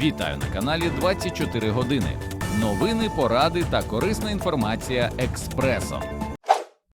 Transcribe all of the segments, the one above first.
Вітаю на каналі 24 години. Новини, поради та корисна інформація експресом.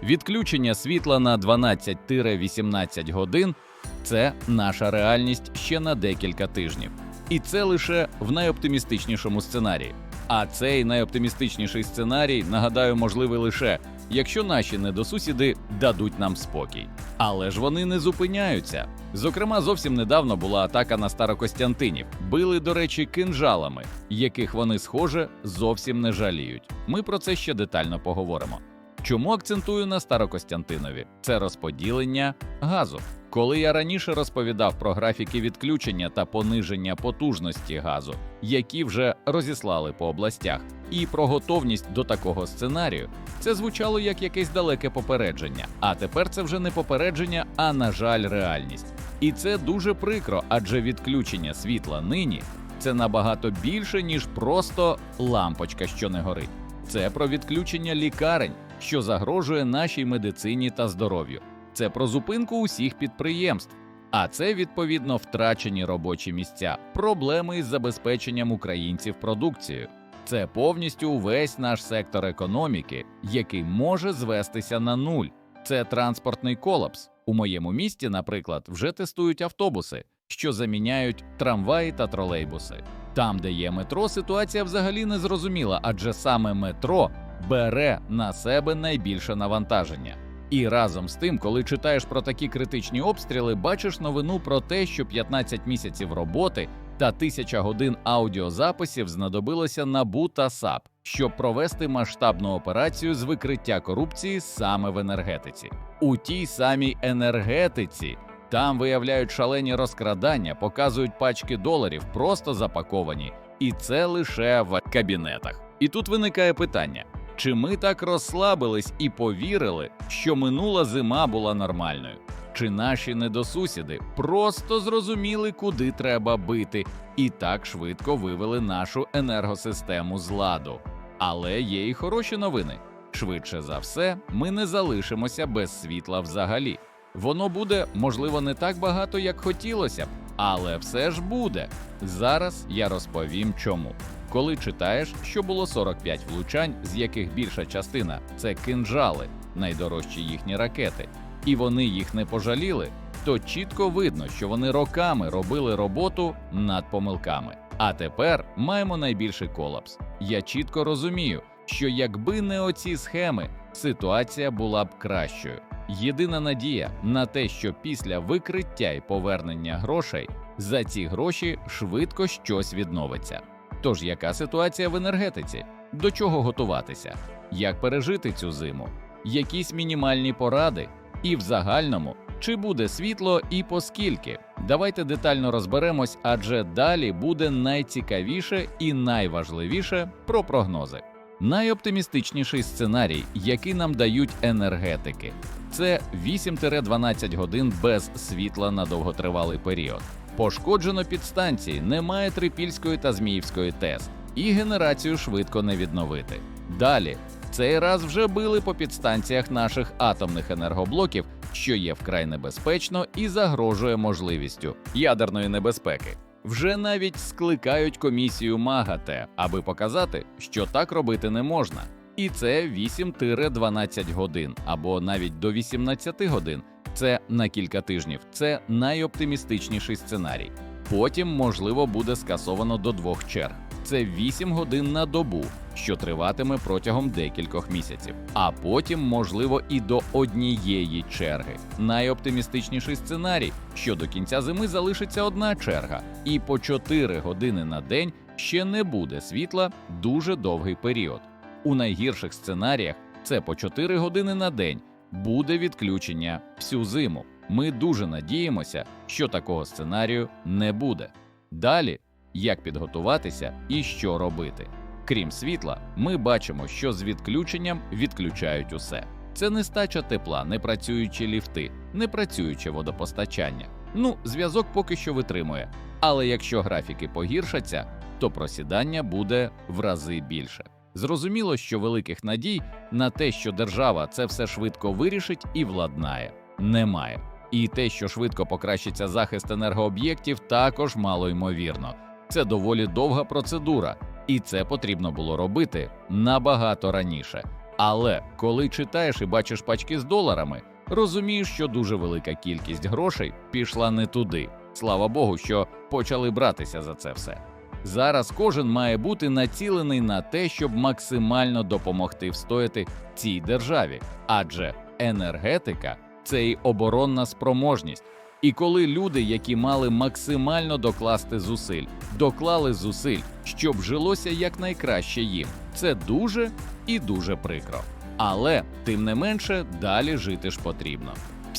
Відключення світла на 12-18 годин це наша реальність ще на декілька тижнів. І це лише в найоптимістичнішому сценарії. А цей найоптимістичніший сценарій, нагадаю, можливий лише якщо наші недосусіди дадуть нам спокій. Але ж вони не зупиняються. Зокрема, зовсім недавно була атака на Старокостянтинів. Били, до речі, кинжалами, яких вони, схоже, зовсім не жаліють. Ми про це ще детально поговоримо. Чому акцентую на Старокостянтинові? Це розподілення газу. Коли я раніше розповідав про графіки відключення та пониження потужності газу, які вже розіслали по областях, і про готовність до такого сценарію, це звучало як якесь далеке попередження. А тепер це вже не попередження, а на жаль, реальність. І це дуже прикро, адже відключення світла нині це набагато більше, ніж просто лампочка, що не горить. Це про відключення лікарень, що загрожує нашій медицині та здоров'ю. Це про зупинку усіх підприємств. А це відповідно втрачені робочі місця, проблеми із забезпеченням українців продукцією. Це повністю увесь наш сектор економіки, який може звестися на нуль. Це транспортний колапс. У моєму місті, наприклад, вже тестують автобуси, що заміняють трамваї та тролейбуси. Там, де є метро, ситуація взагалі не зрозуміла, адже саме метро бере на себе найбільше навантаження. І разом з тим, коли читаєш про такі критичні обстріли, бачиш новину про те, що 15 місяців роботи та тисяча годин аудіозаписів знадобилося НАБУ та САП, щоб провести масштабну операцію з викриття корупції саме в енергетиці. У тій самій енергетиці там виявляють шалені розкрадання, показують пачки доларів, просто запаковані, і це лише в кабінетах. І тут виникає питання. Чи ми так розслабились і повірили, що минула зима була нормальною? Чи наші недосусіди просто зрозуміли, куди треба бити, і так швидко вивели нашу енергосистему з ладу? Але є і хороші новини. Швидше за все, ми не залишимося без світла взагалі. Воно буде, можливо, не так багато, як хотілося б, але все ж буде. Зараз я розповім чому. Коли читаєш, що було 45 влучань, з яких більша частина це кинжали, найдорожчі їхні ракети, і вони їх не пожаліли, то чітко видно, що вони роками робили роботу над помилками. А тепер маємо найбільший колапс. Я чітко розумію, що якби не оці схеми, ситуація була б кращою. Єдина надія на те, що після викриття і повернення грошей за ці гроші швидко щось відновиться. Тож яка ситуація в енергетиці? До чого готуватися? Як пережити цю зиму? Якісь мінімальні поради? І в загальному, чи буде світло і поскільки? Давайте детально розберемось, адже далі буде найцікавіше і найважливіше про прогнози. Найоптимістичніший сценарій, який нам дають енергетики, це 8-12 годин без світла на довготривалий період. Пошкоджено підстанції, немає Трипільської та Зміївської ТЕС, і генерацію швидко не відновити. Далі цей раз вже били по підстанціях наших атомних енергоблоків, що є вкрай небезпечно і загрожує можливістю ядерної небезпеки. Вже навіть скликають комісію МАГАТЕ, аби показати, що так робити не можна. І це 8-12 годин або навіть до 18 годин. Це на кілька тижнів. Це найоптимістичніший сценарій. Потім, можливо, буде скасовано до двох черг. Це 8 годин на добу, що триватиме протягом декількох місяців. А потім, можливо, і до однієї черги. Найоптимістичніший сценарій, що до кінця зими залишиться одна черга, і по 4 години на день ще не буде світла дуже довгий період. У найгірших сценаріях це по 4 години на день буде відключення всю зиму. Ми дуже надіємося, що такого сценарію не буде. Далі, як підготуватися і що робити. Крім світла, ми бачимо, що з відключенням відключають усе. Це нестача тепла, не працюючі ліфти, не працююче водопостачання. Ну, зв'язок поки що витримує. Але якщо графіки погіршаться, то просідання буде в рази більше. Зрозуміло, що великих надій на те, що держава це все швидко вирішить і владнає, немає. І те, що швидко покращиться захист енергооб'єктів, також мало ймовірно. Це доволі довга процедура, і це потрібно було робити набагато раніше. Але коли читаєш і бачиш пачки з доларами, розумієш, що дуже велика кількість грошей пішла не туди. Слава Богу, що почали братися за це все. Зараз кожен має бути націлений на те, щоб максимально допомогти встояти цій державі, адже енергетика це й оборонна спроможність. І коли люди, які мали максимально докласти зусиль, доклали зусиль, щоб жилося якнайкраще їм, це дуже і дуже прикро. Але тим не менше далі жити ж потрібно.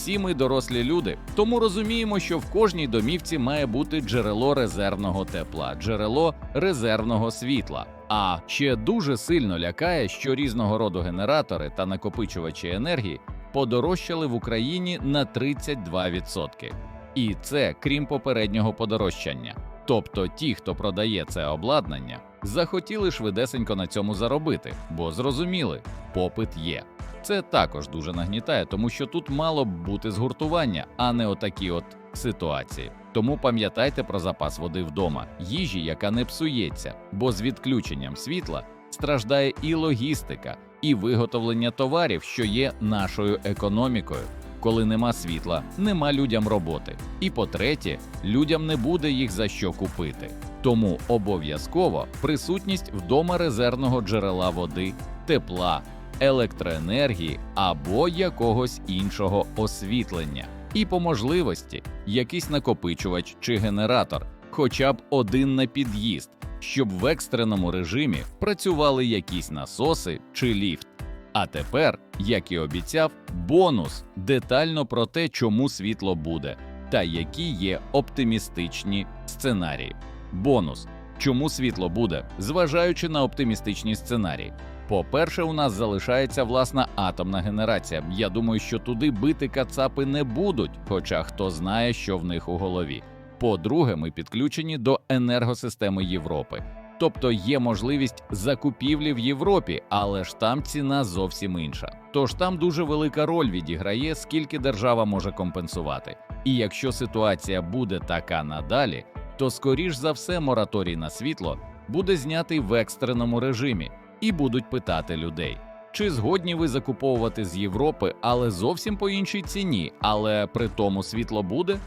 Всі ми дорослі люди, тому розуміємо, що в кожній домівці має бути джерело резервного тепла, джерело резервного світла. А ще дуже сильно лякає, що різного роду генератори та накопичувачі енергії подорожчали в Україні на 32%. І це крім попереднього подорожчання. Тобто ті, хто продає це обладнання, захотіли швидесенько на цьому заробити, бо зрозуміли, попит є. Це також дуже нагнітає, тому що тут мало б бути згуртування, а не отакі от ситуації. Тому пам'ятайте про запас води вдома, їжі, яка не псується, бо з відключенням світла страждає і логістика, і виготовлення товарів, що є нашою економікою. Коли нема світла, нема людям роботи. І по-третє, людям не буде їх за що купити. Тому обов'язково присутність вдома резервного джерела води, тепла, електроенергії або якогось іншого освітлення. І по можливості якийсь накопичувач чи генератор, хоча б один на під'їзд, щоб в екстреному режимі працювали якісь насоси чи ліфт. А тепер, як і обіцяв, бонус детально про те, чому світло буде, та які є оптимістичні сценарії. Бонус чому світло буде, зважаючи на оптимістичні сценарії. По-перше, у нас залишається власна атомна генерація. Я думаю, що туди бити кацапи не будуть, хоча хто знає, що в них у голові. По-друге, ми підключені до енергосистеми Європи. Тобто є можливість закупівлі в Європі, але ж там ціна зовсім інша. Тож там дуже велика роль відіграє, скільки держава може компенсувати. І якщо ситуація буде така надалі, то скоріш за все мораторій на світло буде знятий в екстреному режимі, і будуть питати людей. Чи згодні ви закуповувати з Європи, але зовсім по іншій ціні, але при тому світло буде?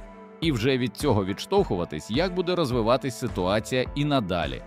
І вже від цього відштовхуватись, як буде розвиватись ситуація і надалі.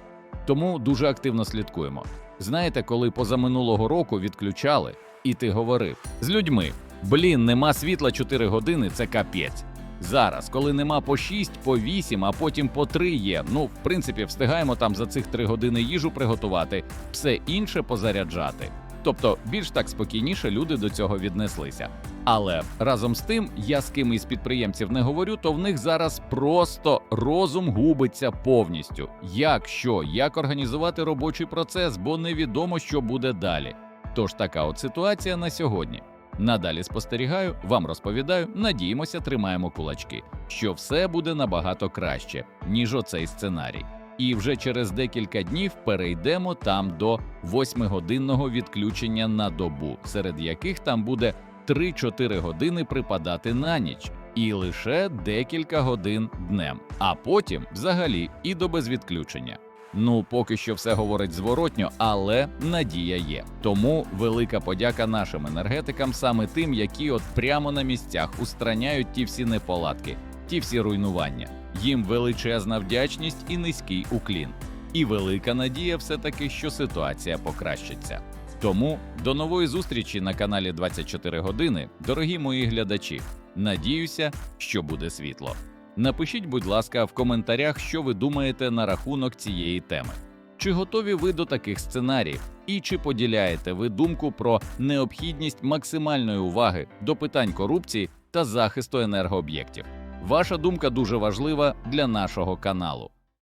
Тому дуже активно слідкуємо. Знаєте, коли позаминулого року відключали, і ти говорив з людьми: блін, нема світла 4 години, це капець. Зараз, коли нема по 6, по 8, а потім по 3 є. Ну, в принципі, встигаємо там за цих 3 години їжу приготувати, все інше позаряджати. Тобто більш так спокійніше люди до цього віднеслися. Але разом з тим, я з ким із підприємців не говорю, то в них зараз просто розум губиться повністю. Як що, як організувати робочий процес, бо невідомо, що буде далі. Тож така от ситуація на сьогодні. Надалі спостерігаю, вам розповідаю, надіємося, тримаємо кулачки, що все буде набагато краще, ніж оцей сценарій. І вже через декілька днів перейдемо там до 8-годинного відключення на добу, серед яких там буде 3-4 години припадати на ніч, і лише декілька годин днем, а потім взагалі і до безвідключення. Ну, поки що все говорить зворотньо, але надія є. Тому велика подяка нашим енергетикам, саме тим, які от прямо на місцях устраняють ті всі неполадки, ті всі руйнування. Їм величезна вдячність і низький уклін. І велика надія, все таки, що ситуація покращиться. Тому до нової зустрічі на каналі 24 години, дорогі мої глядачі. Надіюся, що буде світло. Напишіть, будь ласка, в коментарях, що ви думаєте на рахунок цієї теми. Чи готові ви до таких сценаріїв, і чи поділяєте ви думку про необхідність максимальної уваги до питань корупції та захисту енергооб'єктів? Ваша думка дуже важлива для нашого каналу.